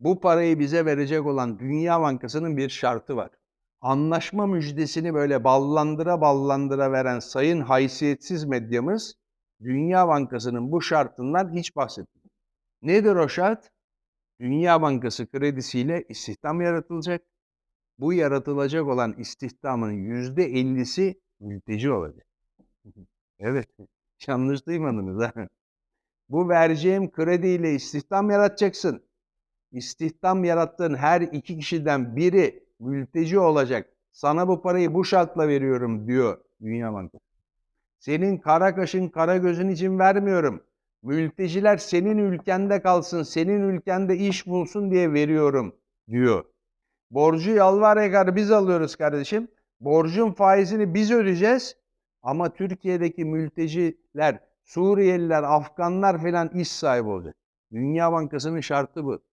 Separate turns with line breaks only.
Bu parayı bize verecek olan Dünya Bankası'nın bir şartı var. Anlaşma müjdesini böyle ballandıra ballandıra veren sayın haysiyetsiz medyamız Dünya Bankası'nın bu şartından hiç bahsetmiyor. Nedir o şart? Dünya Bankası kredisiyle istihdam yaratılacak. Bu yaratılacak olan istihdamın yüzde ellisi mülteci olacak. Evet, yanlış duymadınız ha. Bu vereceğim krediyle istihdam yaratacaksın. İstihdam yarattığın her iki kişiden biri mülteci olacak. Sana bu parayı bu şartla veriyorum diyor Dünya Bankası. Senin kara kaşın kara gözün için vermiyorum. Mülteciler senin ülkende kalsın, senin ülkende iş bulsun diye veriyorum diyor. Borcu yalvar yakar biz alıyoruz kardeşim. Borcun faizini biz ödeyeceğiz. Ama Türkiye'deki mülteciler, Suriyeliler, Afganlar falan iş sahibi olacak. Dünya Bankası'nın şartı bu.